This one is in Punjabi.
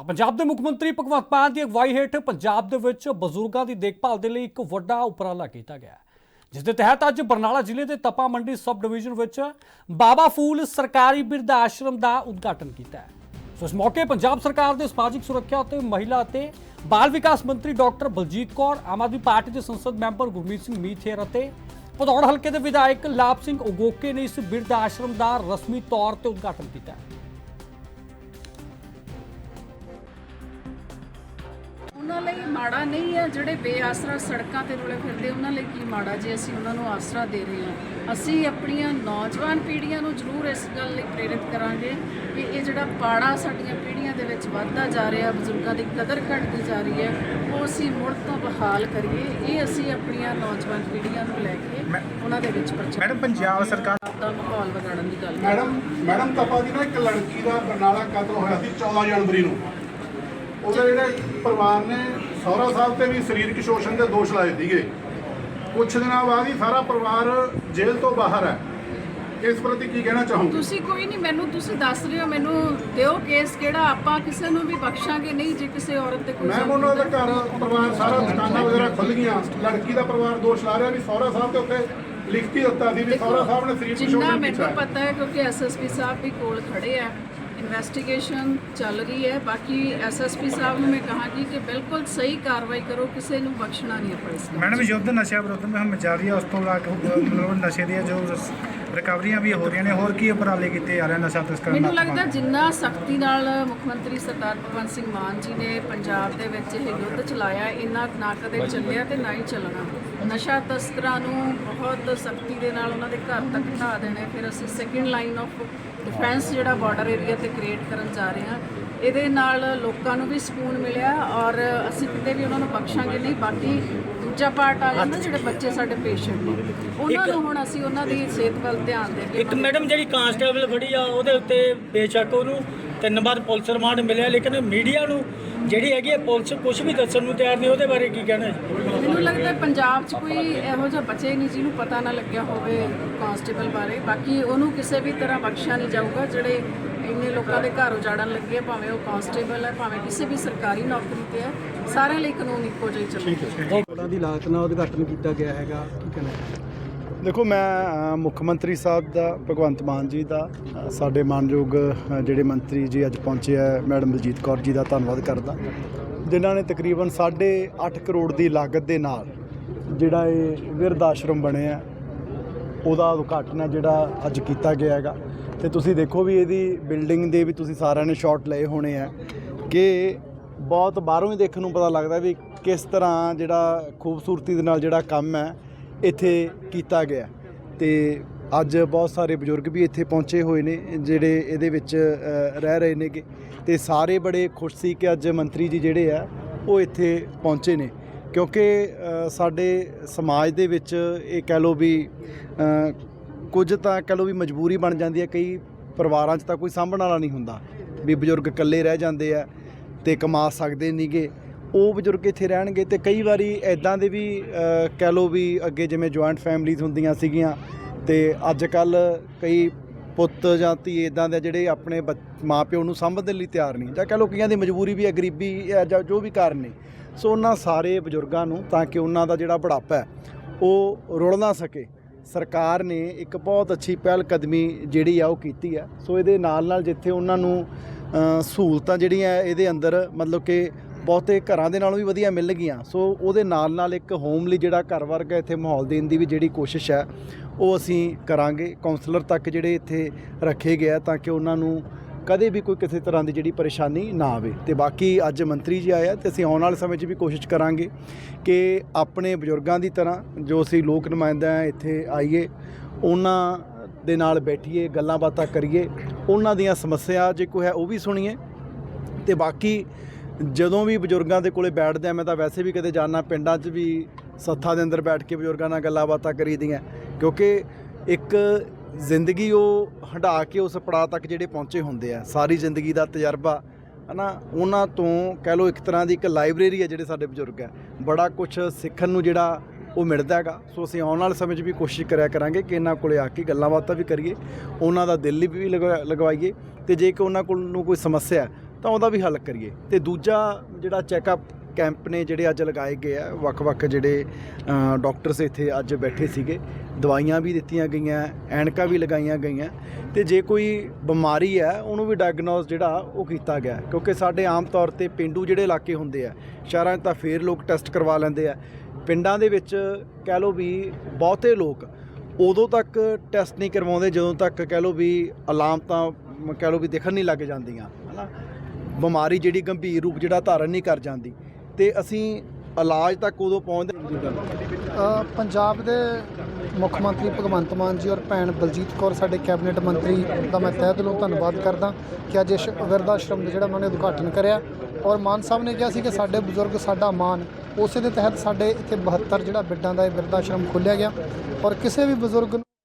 ਤਾਂ ਪੰਜਾਬ ਦੇ ਮੁੱਖ ਮੰਤਰੀ ਭਗਵੰਤ ਮਾਨ ਦੀ ਅਗਵਾਈ ਹੇਠ ਪੰਜਾਬ ਦੇ ਵਿੱਚ ਬਜ਼ੁਰਗਾਂ ਦੀ ਦੇਖਭਾਲ ਦੇ ਲਈ ਇੱਕ ਵੱਡਾ ਉਪਰਾਲਾ ਕੀਤਾ ਗਿਆ ਜਿਸ ਦੇ ਤਹਿਤ ਅੱਜ ਬਰਨਾਲਾ ਜ਼ਿਲ੍ਹੇ ਦੇ ਤਪਾ ਮੰਡੀ ਸਬ ਡਿਵੀਜ਼ਨ ਵਿੱਚ ਬਾਬਾ ਫੂਲ ਸਰਕਾਰੀ ਬਿਰਧ ਆਸ਼ਰਮ ਦਾ ਉਦਘਾਟਨ ਕੀਤਾ ਹੈ। ਸੋ ਇਸ ਮੌਕੇ ਪੰਜਾਬ ਸਰਕਾਰ ਦੇ ਸਮਾਜਿਕ ਸੁਰੱਖਿਆ ਅਤੇ ਮਹਿਲਾ ਅਤੇ ਬਾਲ ਵਿਕਾਸ ਮੰਤਰੀ ਡਾਕਟਰ ਬਲਜੀਤ ਕੌਰ, ਆਮ ਆਦਮੀ ਪਾਰਟੀ ਦੇ ਸੰਸਦ ਮੈਂਬਰ ਗੁਰਮੀਤ ਸਿੰਘ ਮੀਥੇਰ ਅਤੇ ਭਦੌੜ ਹਲਕੇ ਦੇ ਵਿਧਾਇਕ ਲਾਭ ਸਿੰਘ ਉਗੋਕੇ ਨੇ ਇਸ ਬਿਰਧ ਆਸ਼ਰਮ ਦਾ ਰਸਮੀ ਤੌਰ ਤੇ ਉਦਘਾਟਨ ਕੀਤਾ ਹੈ। ਉਹਨਾਂ ਲਈ ਮਾੜਾ ਨਹੀਂ ਹੈ ਜਿਹੜੇ ਬੇਆਸਰਾ ਸੜਕਾਂ ਤੇ ਰੁਲੇ ਫਿਰਦੇ ਉਹਨਾਂ ਲਈ ਕੀ ਮਾੜਾ ਜੇ ਅਸੀਂ ਉਹਨਾਂ ਨੂੰ ਆਸਰਾ ਦੇ ਰਹੇ ਹਾਂ? ਅਸੀਂ ਆਪਣੀਆਂ ਨੌਜਵਾਨ ਪੀੜ੍ਹੀਆਂ ਨੂੰ ਜ਼ਰੂਰ ਇਸ ਗੱਲ ਲਈ ਪ੍ਰੇਰਿਤ ਕਰਾਂਗੇ ਕਿ ਇਹ ਜਿਹੜਾ ਪਾੜਾ ਸਾਡੀਆਂ ਪੀੜ੍ਹੀਆਂ ਦੇ ਵਿੱਚ ਵੱਧਦਾ ਜਾ ਰਿਹਾ ਬਜ਼ੁਰਗਾਂ ਦੀ ਕਦਰ ਘਟਦੀ ਜਾ ਰਹੀ ਹੈ ਉਹ ਅਸੀਂ ਮੁੜ ਤੋਂ ਬਹਾਲ ਕਰੀਏ। ਇਹ ਅਸੀਂ ਆਪਣੀਆਂ ਨੌਜਵਾਨ ਪੀੜ੍ਹੀਆਂ ਨੂੰ ਲੈ ਕੇ ਉਹਨਾਂ ਦੇ ਵਿੱਚ ਪ੍ਰਚਾਰ ਮੈਡਮ ਪੰਜਾਬ ਸਰਕਾਰ ਦਾ ਮਾਹੌਲ ਵਿਗਾੜਨ ਦੀ ਗੱਲ ਮੈਡਮ ਮੈਡਮ ਤਪਾ ਦੀ ਨਾ ਇੱਕ ਲੜਕੀ ਦਾ ਬਰਨਾਲਾ ਕਤਲ ਹੋਇਆ ਸੀ 14 ਜਨਵਰੀ ਨੂੰ। ਉਹਦੇ ਜਿਹੜੇ ਪਰਿਵਾਰ ਨੇ ਸਹੁਰਾ ਸਾਹਿਬ ਤੇ ਵੀ ਸਰੀਰਕ ਸ਼ੋਸ਼ਣ ਦੇ ਦੋਸ਼ ਲਾਏ ਸੀਗੇ। ਕੁਝ ਦਿਨਾਂ ਬਾਅਦ ਹੀ ਸਾਰਾ ਪਰਿਵਾਰ ਜੇਲ੍ਹ ਤੋਂ ਬਾਹਰ ਹੈ। ਇਸ ਪ੍ਰਤੀ ਕੀ ਕਹਿਣਾ ਚਾਹੋਗੇ? ਤੁਸੀਂ ਕੋਈ ਨਹੀਂ ਮੈਨੂੰ ਤੁਸੀਂ ਦੱਸ ਰਹੇ ਹੋ ਮੈਨੂੰ ਦਿਓ ਕੇਸ ਕਿਹੜਾ ਆਪਾਂ ਕਿਸੇ ਨੂੰ ਵੀ ਬਖਸ਼ਾਂਗੇ ਨਹੀਂ ਜੇ ਕਿਸੇ ਔਰਤ ਤੇ ਕੋਈ ਮੈਂ ਉਹਨਾਂ ਦਾ ਘਰ ਪਰਿਵਾਰ ਸਾਰਾ ਦੁਕਾਨਾਂ ਵਗੈਰਾ ਖੁੱਲ ਗਈਆਂ। ਲੜਕੀ ਦਾ ਪਰਿਵਾਰ ਦੋਸ਼ ਲਾ ਰਿਹਾ ਵੀ ਸਹੁਰਾ ਸਾਹਿਬ ਤੇ ਉੱਤੇ ਲਿਖਤੀ ਦਿੱਤਾ ਸੀ ਵੀ ਸਹੁਰਾ ਸਾਹਿਬ ਨੇ ਸਰੀਰਕ ਜਿੰਨਾ ਸ਼ੋਸ਼ਣ ਮੈਨੂੰ ਕੀਤਾ ਹੈ। ਪਤਾ ਹੈ ਕਿਉਂਕਿ ਐਸਐਸਪੀ ਸਾਹਿਬ ਵੀ ਕੋਲ ਖੜੇ ਆ। ਇਨਵੈਸਟੀਗੇਸ਼ਨ ਚੱਲ ਰਹੀ ਹੈ। ਬਾਕੀ ਐਸਐਸਪੀ ਸਾਹਿਬ ਨੂੰ ਮੈਂ ਕਹਾਂਗੀ ਕਿ ਬਿਲਕੁਲ ਸਹੀ ਕਾਰਵਾਈ ਕਰੋ, ਕਿਸੇ ਨੂੰ ਬਖਸ਼ਣਾ ਨਹੀਂ ਆਪਾਂ ਇਸ ਮੈਡਮ, ਯੁੱਧ ਨਸ਼ਾ ਵਿਰੁੱਧ ਮੁਹਿੰਮ ਜਾਰੀ ਹੈ ਉਸ ਤੋਂ ਲਾ ਮਤਲਬ ਨਸ਼ੇ ਦੀਆਂ ਜੋ ਰਿਕਵਰੀਆਂ ਵੀ ਹੋ ਰਹੀਆਂ ਨੇ। ਹੋਰ ਕੀ ਉਪਰਾਲੇ ਕੀਤੇ ਜਾ ਰਹੇ ਨਸ਼ਾ ਤਸਕਰਾਂ ਮੈਨੂੰ ਲੱਗਦਾ ਜਿੰਨਾ ਸਖਤੀ ਨਾਲ ਮੁੱਖ ਮੰਤਰੀ ਸਰਦਾਰ ਭਗਵੰਤ ਸਿੰਘ ਮਾਨ ਜੀ ਨੇ ਪੰਜਾਬ ਦੇ ਵਿੱਚ ਇਹ ਯੁੱਧ ਚਲਾਇਆ ਇੰਨਾ ਨਾ ਕਦੇ ਚੱਲਿਆ ਤੇ ਨਾ ਹੀ ਚੱਲਣਾ। ਨਸ਼ਾ ਤਸਕਰਾਂ ਨੂੰ ਬਹੁਤ ਸਖਤੀ ਦੇ ਨਾਲ ਉਹਨਾਂ ਦੇ ਘਰ ਤੱਕ ਢਾ ਦੇਣਾ। ਫਿਰ ਅਸੀਂ ਸੈਕਿੰਡ ਲਾਈਨ ਆਫ ਡਿਫੈਂਸ ਜਿਹੜਾ ਬਾਰਡਰ ਏਰੀਆ ਤੇ ਕ੍ਰੀਏਟ ਕਰਨ ਜਾ ਰਹੇ ਹਾਂ। ਇਹਦੇ ਨਾਲ ਲੋਕਾਂ ਨੂੰ ਵੀ ਸਕੂਨ ਮਿਲਿਆ ਔਰ ਅਸੀਂ ਕਿਤੇ ਵੀ ਉਹਨਾਂ ਨੂੰ ਬਖਸ਼ਾਂਗੇ ਨਹੀਂ ਬਾਕੀ ਦੂਜਾ ਪਾਰਟ ਆ ਜਾਂਦਾ ਜਿਹੜੇ ਬੱਚੇ ਸਾਡੇ ਪੇਸ਼ੈਂਟ ਨੇ। ਉਹਨਾਂ ਨੂੰ ਹੁਣ ਅਸੀਂ ਉਹਨਾਂ ਦੀ ਸਿਹਤ ਵੱਲ ਧਿਆਨ ਦੇ ਕੇ ਇੱਕ ਮੈਡਮ ਜਿਹੜੀ ਕਾਂਸਟੇਬਲ ਫੜੀ ਆ ਉਹਦੇ ਉੱਤੇ ਬੇਸ਼ੱਕ ਉਹਨੂੰ ਤਿੰਨ ਵਾਰ ਪੁਲਿਸ ਰਿਮਾਂਡ ਮਿਲਿਆ ਲੇਕਿਨ ਮੀਡੀਆ ਨੂੰ ਜਿਹੜੀ ਹੈਗੀ ਹੈ ਪੁਲਿਸ ਕੁਝ ਵੀ ਦੱਸਣ ਨੂੰ ਤਿਆਰ ਨਹੀਂ ਉਹਦੇ ਬਾਰੇ ਕੀ ਕਹਿਣਾ ਮੈਨੂੰ ਲੱਗਦਾ ਪੰਜਾਬ 'ਚ ਕੋਈ ਇਹੋ ਜਿਹਾ ਬੱਚੇ ਨਹੀਂ ਜਿਹਨੂੰ ਪਤਾ ਨਾ ਲੱਗਿਆ ਹੋਵੇ ਕਾਂਸਟੇਬਲ ਬਾਰੇ। ਬਾਕੀ ਉਹਨੂੰ ਕਿਸੇ ਵੀ ਤਰ੍ਹਾਂ ਬਖਸ਼ਿਆ ਨਹੀਂ ਜਾਊਗਾ ਜਿਹੜੇ ਇੰਨੇ ਲੋਕਾਂ ਦੇ ਘਰ ਉਜਾੜਨ ਲੱਗੇ ਆ, ਭਾਵੇਂ ਉਹ ਕਾਂਸਟੇਬਲ ਹੈ ਭਾਵੇਂ ਕਿਸੇ ਵੀ ਸਰਕਾਰੀ ਨੌਕਰੀ ਤੇ ਹੈ ਸਾਰਿਆਂ ਲਈ ਕਾਨੂੰਨ ਇੱਕੋ ਜਿਹਾ ਹੀ ਚੱਲੇਗਾ ਉਹਨਾਂ ਦੀ ਲਾਗਤ ਨਾਲ ਉਦਘਾਟਨ ਕੀਤਾ ਗਿਆ ਹੈਗਾ ਕੀ ਕਹਿਣਾ? ਦੇਖੋ ਮੈਂ ਅ, ਮੁੱਖ ਮੰਤਰੀ ਸਾਹਿਬ ਦਾ ਭਗਵੰਤ ਮਾਨ ਜੀ ਦਾ ਅ, ਸਾਡੇ ਮਾਨਯੋਗ ਅ, ਜਿਹੜੇ ਮੰਤਰੀ ਜੀ ਅੱਜ ਪਹੁੰਚੇ ਆ ਮੈਡਮ ਬਲਜੀਤ ਕੌਰ ਜੀ ਦਾ ਧੰਨਵਾਦ ਕਰਦਾ। ਜਿਨ੍ਹਾਂ ਨੇ ਤਕਰੀਬਨ 8.5 ਕਰੋੜ ਦੀ ਲਾਗਤ ਦੇ ਨਾਲ ਜਿਹੜਾ ਇਹ ਵਿਰਧ ਆਸ਼ਰਮ ਬਣਿਆ ਉਹਦਾ ਉਦਘਾਟਨ ਹੈ ਜਿਹੜਾ ਅੱਜ ਕੀਤਾ ਗਿਆ ਹੈਗਾ। ਤੇ ਤੁਸੀਂ ਦੇਖੋ ਵੀ ਇਹਦੀ ਬਿਲਡਿੰਗ ਦੇ ਵੀ ਤੁਸੀਂ ਸਾਰਿਆਂ ਨੇ ਸ਼ਾਟ ਲਏ ਹੋਣੇ ਆ ਕਿ ਬਹੁਤ ਬਾਹਰੋਂ ਹੀ ਦੇਖਣ ਨੂੰ ਪਤਾ ਲੱਗਦਾ ਵੀ ਕਿਸ ਤਰ੍ਹਾਂ ਜਿਹੜਾ ਖੂਬਸੂਰਤੀ ਦੇ ਨਾਲ ਜਿਹੜਾ ਕੰਮ ਹੈ, ਇੱਥੇ ਕੀਤਾ ਗਿਆ। ਤੇ ਅੱਜ ਬਹੁਤ ਸਾਰੇ ਬਜ਼ੁਰਗ ਵੀ ਇੱਥੇ ਪਹੁੰਚੇ ਹੋਏ ਨੇ, ਜਿਹੜੇ ਇਹਦੇ ਵਿੱਚ ਰਹਿ ਰਹੇ ਨੇਗੇ। ਤੇ ਸਾਰੇ ਬੜੇ ਖੁਸ਼ ਸੀ ਕਿ ਅੱਜ ਮੰਤਰੀ ਜੀ ਜਿਹੜੇ ਆ, ਉਹ ਇੱਥੇ ਪਹੁੰਚੇ ਨੇ। ਕਿਉਂਕਿ ਸਾਡੇ ਸਮਾਜ ਦੇ ਵਿੱਚ ਇਹ ਕਹਿ ਲਓ ਵੀ ਕੁਝ ਤਾਂ ਕਹਿ ਲਓ ਵੀ ਮਜਬੂਰੀ ਬਣ ਜਾਂਦੀ ਹੈ ਕਈ ਪਰਿਵਾਰਾਂ 'ਚ ਤਾਂ ਕੋਈ ਸਾਂਭਣ ਵਾਲਾ ਨਹੀਂ ਹੁੰਦਾ। ਵੀ ਬਜ਼ੁਰਗ ਇਕੱਲੇ ਰਹਿ ਜਾਂਦੇ ਆ ਤੇ ਕਮਾ ਸਕਦੇ ਨਹੀਂਗੇ। ਉਹ ਬਜ਼ੁਰਗ ਇੱਥੇ ਰਹਿਣਗੇ ਤੇ ਕਈ ਵਾਰੀ ਐਦਾਂ ਦੇ ਵੀ ਅ, ਕਹਿ ਲਓ ਵੀ ਅੱਗੇ ਜਿਵੇਂ ਜੁਆਇੰਟ ਫੈਮਲੀਜ਼ ਹੁੰਦੀਆਂ ਸੀਗੀਆਂ ਤੇ ਅੱਜ ਕੱਲ ਕਈ ਪੁੱਤ ਜਾਂ ਧੀ ਇਦਾਂ ਦੇ ਜਿਹੜੇ ਆਪਣੇ ਬੱਚ- ਮਾਪਿਓ ਨੂੰ ਸਾਂਭਣ ਦੇ ਲਈ ਤਿਆਰ ਨਹੀਂ। ਜਾਂ ਕਹਿ ਲਓ ਕਈਆਂ ਦੀ ਮਜਬੂਰੀ ਵੀ ਹੈ ਗਰੀਬੀ ਹੈ ਜਾਂ ਜੋ ਵੀ ਕਾਰਨ ਨੇ। ਸੋ ਉਹਨਾਂ ਸਾਰੇ ਬਜ਼ੁਰਗਾਂ ਨੂੰ ਤਾਂ ਕਿ ਉਹਨਾਂ ਦਾ ਜਿਹੜਾ ਬੁਢਾਪਾ ਹੈ ਉਹ ਰੁਲ ਨਾ ਸਕੇ। ਸਰਕਾਰ ਨੇ ਇੱਕ ਬਹੁਤ ਅੱਛੀ ਪਹਿਲ ਕਦਮੀ ਜਿਹੜੀ ਆ ਉਹ ਕੀਤੀ ਆ। ਸੋ ਇਹਦੇ ਨਾਲ ਨਾਲ ਜਿੱਥੇ ਉਹਨਾਂ ਨੂੰ ਸਹੂਲਤਾਂ ਜਿਹੜੀਆਂ ਇਹਦੇ ਅੰਦਰ ਮਤਲਬ ਕਿ ਬਹੁਤੇ ਘਰਾਂ ਦੇ ਨਾਲੋਂ ਵੀ ਵਧੀਆ ਮਿਲ ਗਈਆਂ। ਸੋ ਉਹਦੇ ਨਾਲ ਨਾਲ ਇੱਕ ਹੋਮਲੀ ਜਿਹੜਾ ਘਰ ਵਰਗਾ ਇੱਥੇ ਮਾਹੌਲ ਦੇਣ ਦੀ ਵੀ ਜਿਹੜੀ ਕੋਸ਼ਿਸ਼ ਹੈ ਉਹ ਅਸੀਂ ਕਰਾਂਗੇ। ਕਾਉਂਸਲਰ ਤੱਕ ਜਿਹੜੇ ਇੱਥੇ ਰੱਖੇ ਗਏ ਆ ਤਾਂ ਕਿ ਉਹਨਾਂ ਨੂੰ ਕਦੇ ਵੀ ਕੋਈ ਕਿਸੇ ਤਰ੍ਹਾਂ ਦੀ ਜਿਹੜੀ ਪਰੇਸ਼ਾਨੀ ਨਾ ਆਵੇ। ਤੇ ਬਾਕੀ ਅੱਜ ਮੰਤਰੀ ਜੀ ਆਇਆ ਤੇ ਅਸੀਂ ਆਉਣ ਵਾਲੇ ਸਮੇਂ 'ਚ ਵੀ ਕੋਸ਼ਿਸ਼ ਕਰਾਂਗੇ ਕਿ ਆਪਣੇ ਬਜ਼ੁਰਗਾਂ ਦੀ ਤਰ੍ਹਾਂ ਜੋ ਅਸੀਂ ਲੋਕ ਨੁਮਾਇੰਦਾ ਇੱਥੇ ਆਈਏ, ਉਹਨਾਂ ਦੇ ਨਾਲ ਬੈਠੀਏ, ਗੱਲਾਂ ਬਾਤਾਂ ਕਰੀਏ, ਉਹਨਾਂ ਦੀਆਂ ਸਮੱਸਿਆ ਜੇ ਕੋਈ ਹੈ ਉਹ ਵੀ ਸੁਣੀਏ। ਤੇ ਬਾਕੀ ਜਦੋਂ ਵੀ ਬਜ਼ੁਰਗਾਂ ਦੇ ਕੋਲੇ ਬੈਠਦੇ ਆ, ਮੈਂ ਤਾਂ ਵੈਸੇ ਵੀ ਕਦੇ ਜਾਣਾ ਪਿੰਡਾਂ 'ਚ ਵੀ ਸੱਥਾਂ ਦੇ ਅੰਦਰ ਬੈਠ ਕੇ ਬਜ਼ੁਰਗਾਂ ਨਾਲ ਗੱਲਾਂ ਬਾਤਾਂ ਕਰੀਦੀਆਂ, ਕਿਉਂਕਿ ਇੱਕ ਜ਼ਿੰਦਗੀ ਉਹ ਹੰਢਾ ਕੇ ਉਸ ਪੜਾਅ ਤੱਕ ਜਿਹੜੇ ਪਹੁੰਚੇ ਹੁੰਦੇ ਆ, ਸਾਰੀ ਜ਼ਿੰਦਗੀ ਦਾ ਤਜਰਬਾ, ਹਨਾ? ਉਹਨਾਂ ਤੋਂ ਕਹਿ ਲਓ ਇੱਕ ਤਰ੍ਹਾਂ ਦੀ ਇੱਕ ਲਾਇਬ੍ਰੇਰੀ ਹੈ ਜਿਹੜੇ ਸਾਡੇ ਬਜ਼ੁਰਗ ਹੈ ਬੜਾ ਕੁਝ ਸਿੱਖਣ ਨੂੰ ਜਿਹੜਾ ਉਹ ਮਿਲਦਾ ਹੈਗਾ। ਸੋ ਅਸੀਂ ਆਉਣ ਵਾਲੇ ਸਮੇਂ 'ਚ ਵੀ ਕੋਸ਼ਿਸ਼ ਕਰਿਆ ਕਰਾਂਗੇ ਕਿ ਇਹਨਾਂ ਕੋਲੇ ਆ ਕੇ ਗੱਲਾਂ ਬਾਤਾਂ ਵੀ ਕਰੀਏ, ਉਹਨਾਂ ਦਾ ਦਿਲ ਵੀ ਲਗਵਾ- ਲਗਵਾਈਏ ਤੇ ਜੇ ਕਿ ਉਹਨਾਂ ਕੋਲ ਨੂੰ ਕੋਈ ਸਮੱਸਿਆ ਤਾਂ ਉਹਦਾ ਵੀ ਹੱਲ ਕਰੀਏ। ਤੇ ਦੂਜਾ ਜਿਹੜਾ ਚੈੱਕਅਪ ਕੈਂਪ ਨੇ ਜਿਹੜੇ ਅੱਜ ਲਗਾਏ ਗਏ ਆ ਵੱਖ-ਵੱਖ ਜਿਹੜੇ ਅ, ਡਾਕਟਰਸ ਇੱਥੇ ਅੱਜ ਬੈਠੇ ਸੀਗੇ। ਦਵਾਈਆਂ ਵੀ ਦਿੱਤੀਆਂ ਗਈਆਂ ਐਨਕਾਂ ਵੀ ਲਗਾਈਆਂ ਗਈਆਂ। ਤੇ ਜੇ ਕੋਈ ਬਿਮਾਰੀ ਹੈ ਉਹਨੂੰ ਵੀ ਡਾਇਗਨੋਸ ਜਿਹੜਾ ਉਹ ਕੀਤਾ ਗਿਆ। ਕਿਉਂਕਿ ਸਾਡੇ ਆਮ ਤੌਰ ਤੇ ਪਿੰਡੂ ਜਿਹੜੇ ਇਲਾਕੇ ਹੁੰਦੇ ਆ ਸ਼ਹਿਰਾਂ 'ਚ ਤਾਂ ਫੇਰ ਲੋਕ ਟੈਸਟ ਕਰਵਾ ਲੈਂਦੇ ਆ। ਪਿੰਡਾਂ ਦੇ ਵਿੱਚ ਕਹਿ ਲਓ ਵੀ ਬਹੁਤੇ ਲੋਕ ਉਦੋਂ ਤੱਕ ਟੈਸਟ ਨਹੀਂ ਕਰਵਾਉਂਦੇ ਜਦੋਂ ਤੱਕ ਕਹਿ ਲਓ ਵੀ ਅਲਾਮਤਾਂ ਕਹਿ ਲਓ ਵੀ ਦਿਖਣ ਨਹੀਂ ਲੱਗ ਜਾਂਦੀਆਂ। ਹਨਾ? ਬਿਮਾਰੀ ਜਿਹੜੀ ਗੰਭੀਰ ਰੂਪ ਜਿਹੜਾ ਧਾਰਨ ਨਹੀਂ ਕਰ ਜਾਂਦੀ। ਤੇ ਅਸੀਂ ਇਲਾਜ ਤੱਕ ਉਦੋਂ ਪਹੁੰਚਦੇ ਪੰਜਾਬ ਦੇ ਮੁੱਖ ਮੰਤਰੀ ਭਗਵੰਤ ਮਾਨ ਜੀ ਔਰ ਭੈਣ ਬਲਜੀਤ ਕੌਰ, ਸਾਡੇ ਕੈਬਨਿਟ ਮੰਤਰੀ ਦਾ ਮੈਂ ਤਹਿ ਦਿਲੋਂ ਧੰਨਵਾਦ ਕਰਦਾ ਕਿ ਅੱਜ ਇਸ ਵਿਰਧ ਆਸ਼ਰਮ ਦਾ ਜਿਹੜਾ ਉਹਨਾਂ ਨੇ ਉਦਘਾਟਨ ਕਰਿਆ ਔਰ ਮਾਨ ਸਾਹਿਬ ਨੇ ਕਿਹਾ ਸੀ ਕਿ ਸਾਡੇ ਬਜ਼ੁਰਗ, ਸਾਡਾ ਮਾਨ, ਉਸੇ ਦੇ ਤਹਿਤ ਸਾਡੇ ਇੱਥੇ 72 ਜਿਹੜਾ ਬਿੱਡਾਂ ਦਾ ਇਹ ਬਿਰਧ ਆਸ਼ਰਮ ਖੋਲ੍ਹਿਆ ਗਿਆ ਔਰ ਕਿਸੇ ਵੀ ਬਜ਼ੁਰਗ ਨੂੰ